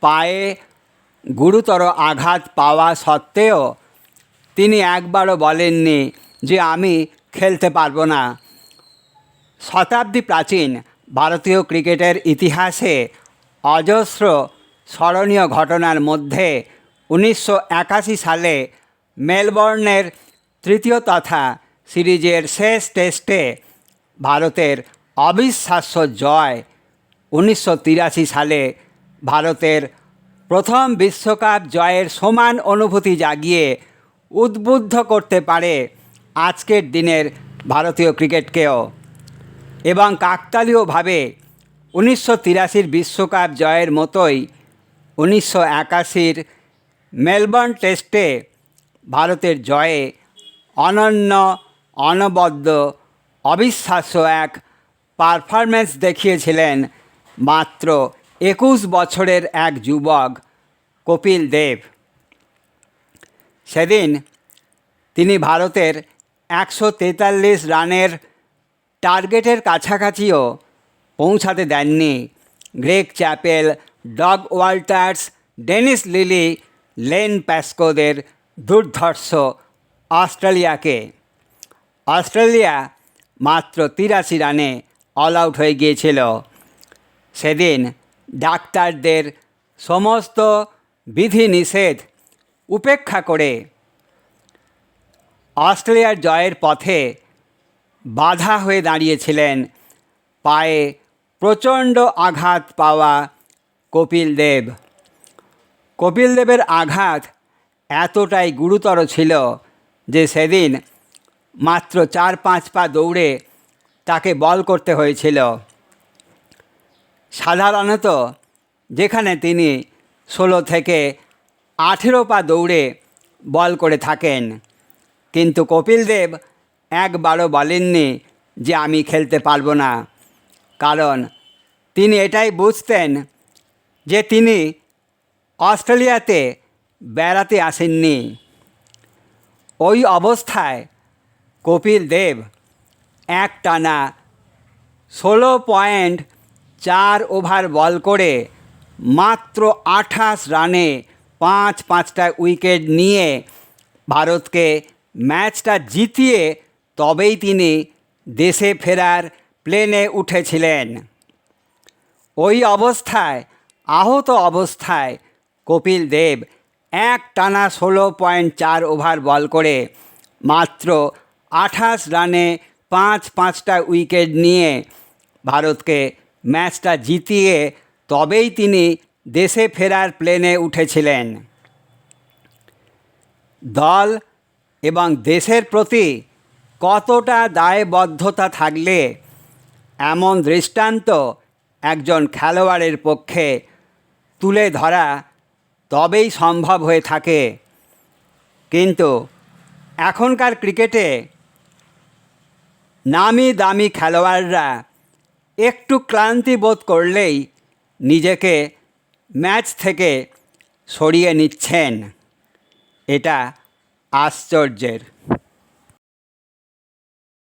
পায়ে গুরুতর আঘাত পাওয়া সত্ত্বেও তিনি একবারও বলেননি যে আমি খেলতে পারব না। শতাব্দী প্রাচীন ভারতীয় ক্রিকেটের ইতিহাসে অজস্র স্মরণীয় ঘটনার মধ্যে উনিশশো একাশি সালে মেলবোর্নের তৃতীয় তথা সিরিজের শেষ টেস্টে ভারতের অবিশ্বাস্য জয় উনিশশো তিরাশি সালে ভারতের প্রথম বিশ্বকাপ জয়ের সমান অনুভূতি জাগিয়ে উদ্বুদ্ধ করতে পারে আজকের দিনের ভারতীয় ক্রিকেটকেও। এবং কাকতালীয়ভাবে উনিশশো তিরাশির বিশ্বকাপ জয়ের মতোই উনিশশো একাশির মেলবোর্ন টেস্টে ভারতের জয়ে অনন্য, অনবদ্য, অবিশ্বাস্য এক পারফরম্যান্স দেখিয়েছিলেন মাত্র একুশ বছরের এক যুবক কপিল দেব। সেদিন তিনি ভারতের একশো তেতাল্লিশ রানের টার্গেটের কাছাকাছিও পৌঁছাতে দেননি। Greg Chappell Doug Walters Dennis Lillee Len প্যাস্কোদের দুর্ধর্ষ অস্ট্রেলিয়াকে। অস্ট্রেলিয়া মাত্র তিরাশি রানে অল আউট হয়ে গিয়েছিল। সেদিন ডাক্তারদের সমস্ত বিধিনিষেধ উপেক্ষা করে অস্ট্রেলিয়ার জয়ের পথে বাধা হয়ে দাঁড়িয়েছিলেন পায়ে প্রচণ্ড আঘাত পাওয়া কপিল দেব। কপিল দেবের আঘাত এতটাই গুরুতর ছিল যে সেদিন মাত্র চার পাঁচ পা দৌড়ে তাকে বল করতে হয়েছিল। সাধারণত যেখানে তিনি ষোলো থেকে আঠেরো পা দৌড়ে বল করে থাকেন। কিন্তু কপিল দেব একবারও বলেননি যে আমি খেলতে পারব না। কারণ তিনি এটাই বুঝতেন যে তিনি অস্ট্রেলিয়াতে বেড়াতে আসেননি। ওই অবস্থায় কপিল দেব এক টানা ষোলো পয়েন্ট চার ওভার বল করে মাত্র আঠাশ রানে পাঁচ পাঁচটা উইকেট নিয়ে ভারতকে ম্যাচটা জিতিয়ে তবেই তিনি দেশে ফেরার প্লেনে উঠেছিলেন। ওই অবস্থায়, আহত অবস্থায় কপিল দেব এক টানা ষোলো পয়েন্ট চার ওভার বল করে মাত্র আঠাশ রানে পাঁচ পাঁচটা উইকেট নিয়ে ভারতকে ম্যাচটা জিতিয়ে তবেই তিনি দেশে ফেরার প্লেনে উঠেছিলেন। দল এবং দেশের প্রতি কতটা দায়বদ্ধতা থাকলে এমন দৃষ্টান্ত একজন খেলোয়াড়ের পক্ষে তুলে ধরা তবেই সম্ভব হয়ে থাকে। কিন্তু এখনকার ক্রিকেটে নামি দামি খেলোয়াড়রা একটু ক্লান্তি বোধ করলেই নিজেকে ম্যাচ থেকে সরিয়ে নিচ্ছেন। এটা আশ্চর্যের।